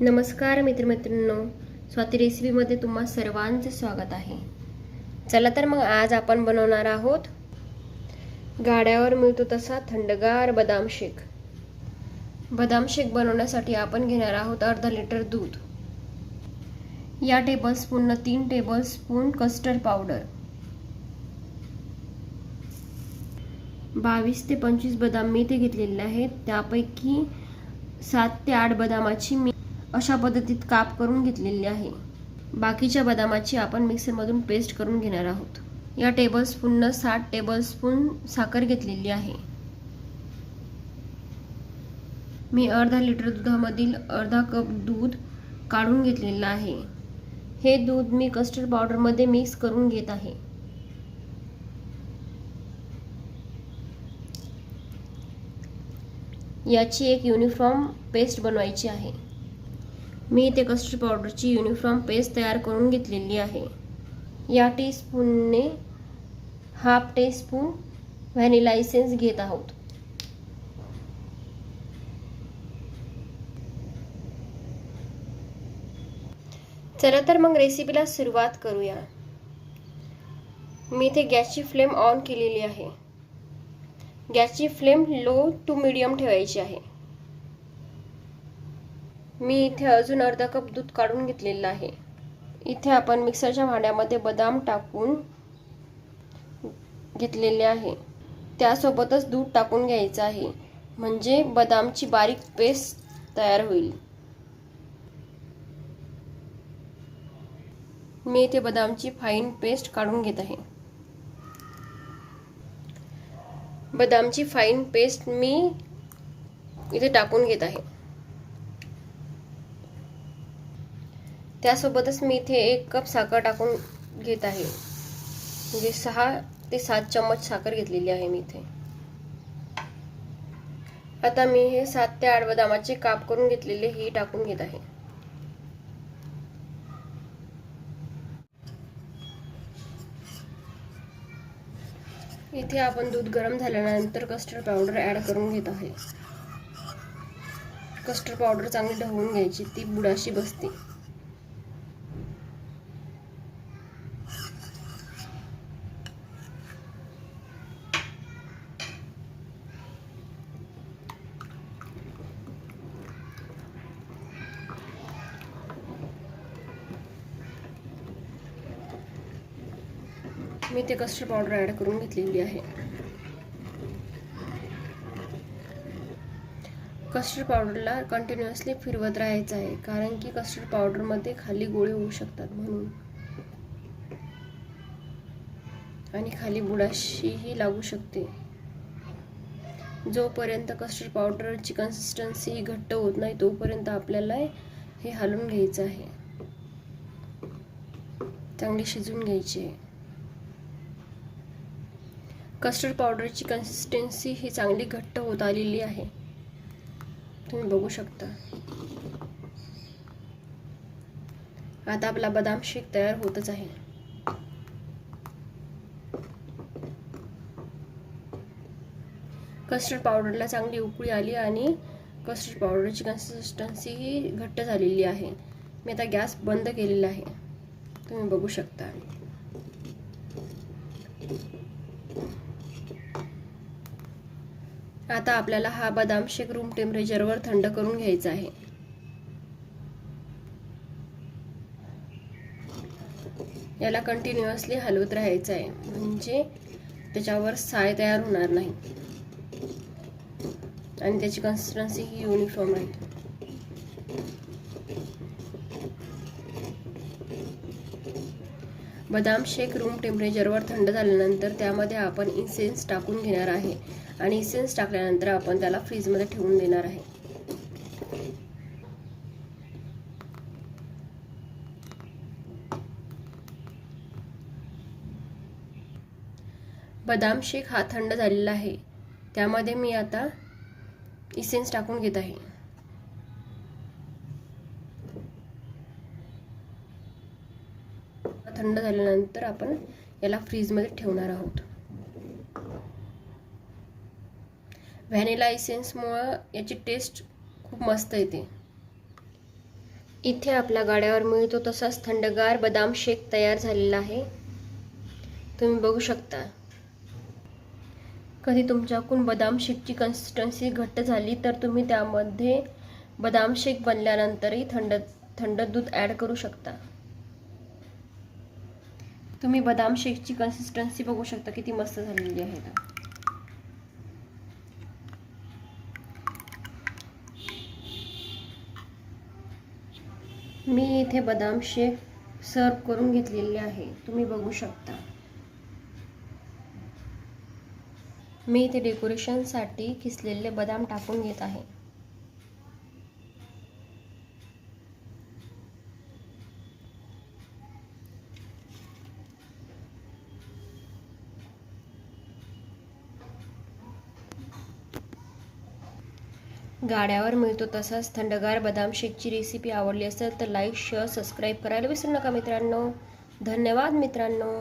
नमस्कार मित्रमित्रांनो स्वाती रेसिपीमध्ये तुम्हा सर्वांचे स्वागत आहे. चला तर मग आज आपण बनवणार आहोत गाड्यावर मिळतो तसा थंडगार बदाम शेक. बदाम शेक बनवण्यासाठी आपण घेणार आहोत अर्धा लिटर दूध. या टेबलस्पूननं तीन टेबलस्पून कस्टर्ड पावडर बावीस ते पंचवीस बदाम मी इथे घेतलेले आहेत. त्यापैकी सात ते आठ बदामाची मी अशा पद्धतीत काप करून घेतलेली आहे. बाकीच्या बदामाची आपण मिक्सरमधून पेस्ट करून घेणार आहोत. या टेबलस्पूननं साठ टेबलस्पून साखर घेतलेली आहे. मी अर्धा लिटर दुधामधील अर्धा कप दूध काढून घेतलेलं आहे. हे दूध मी कस्टर्ड पावडरमध्ये मिक्स करून घेत आहे. याची एक युनिफॉर्म पेस्ट बनवायची आहे. मी इथे कस्टर्ड पावडरची युनिफॉर्म पेस्ट तयार करून घेतलेली आहे. या टीस्पूनने हाफ टीस्पून व्हॅनिला इसेन्स घेत आहोत. चला तर मग रेसिपीला सुरुवात करूया. मी इथे गॅसची फ्लेम ऑन केलेली आहे. गॅसची फ्लेम लो टू मिडियम ठेवायची आहे. मी इथे अजून अर्धा कप दूध काढून घेतलेलं आहे. इथे आपण मिक्सरच्या भांड्यामध्ये बदाम टाकून घेतलेले आहे. त्यासोबतच दूध टाकून घ्यायचं आहे. म्हणजे बदामची बारीक पेस्ट तयार होईल. मी इथे बदामची फाईन पेस्ट काढून घेत आहे. बदामची फाईन पेस्ट मी इथे टाकून घेत आहे. त्यासोबतच मी इथे एक कप साखर टाकून घेत आहे. म्हणजे सहा ते सात चम्मच साखर घेतलेली आहे मी इथे. आता मी हे सात ते आठ बदामाचे काप करून घेतलेले हे टाकून घेत आहे. इथे आपण दूध गरम झाल्यानंतर कस्टर्ड पावडर ॲड करून घेत आहे. कस्टर्ड पावडर चांगली ढवळून घ्यायची ती बुडाशी बसते. मी ते कस्टर्ड पावडर ॲड करून घेतलेली आहे. कस्टर्ड पावडरला कंटिन्युअसली फिरवत राहायचं आहे कारण की कस्टर्ड पावडरमध्ये खाली गोळे होऊ शकतात म्हणून. आणि खाली बुडाशीही लागू शकते. जोपर्यंत कस्टर्ड पावडरची कन्सिस्टन्सी घट्ट होत नाही तोपर्यंत आपल्याला हे हलवून घ्यायचं आहे. चांगली शिजून घ्यायची. आहे कस्टर्ड पावडरची कन्सिस्टन्सी ही चांगली घट्ट होत आलेली आहे. तुम्ही बघू शकता. आता आपला बदाम शेक तयार होतच आहे. कस्टर्ड पावडरला चांगली उकळी आली आणि कस्टर्ड पावडरची कन्सिस्टन्सी ही घट्ट झालेली आहे. मी आता गॅस बंद केलेला आहे. तुम्ही बघू शकता. आता आपल्याला हा बदाम शेक रूम टेम्परेचरवर थंड करून घ्यायचा आहे. याला कंटिन्युअसली हलवत राहायचं आहे. म्हणजे त्याच्यावर साय तयार होणार नाही. आणि त्याची कन्सिस्टन्सी ही युनिफॉर्म राहील बदाम शेक रूम टेम्परेचरवर थंड झाल्यानंतर त्यामध्ये आपण इन्सेन्स टाकून घेणार आहे. आणि इसेन्स टाकल्यानंतर आपण त्याला फ्रीजमध्ये ठेवून देणार आहे. बदाम शेक हा थंड झालेला आहे. त्यामध्ये मी आता इसेन्स टाकून घेत आहे. थंड झाल्यानंतर आपण याला फ्रीजमध्ये ठेवणार आहोत. व्हॅनिला इसेन्समुळं याची टेस्ट खूप मस्त येते इथे आपल्या गाड्यावर मिळतो तसाच थंडगार बदाम शेक तयार झालेला आहे. तुम्ही बघू शकता. कधी तुमच्याकडून बदाम शेकची कन्सिस्टन्सी घट्ट झाली तर तुम्ही त्यामध्ये बदाम शेक बनल्यानंतरही थंड थंड दूध ॲड करू शकता. तुम्ही बदाम शेकची कन्सिस्टन्सी बघू शकता किती मस्त झालेली आहे. मी इथे बदाम शेक सर्व करून घेतलेले आहे. तुम्ही बघू शकता. मी इथे डेकोरेशनसाठी किसलेले बदाम टाकून घेत आहे. गाड्यावर मिळतो तसाच थंडगार बदाम शेकची रेसिपी आवडली असेल तर लाईक शेअर सबस्क्राईब करायला विसरू नका मित्रांनो. धन्यवाद मित्रांनो.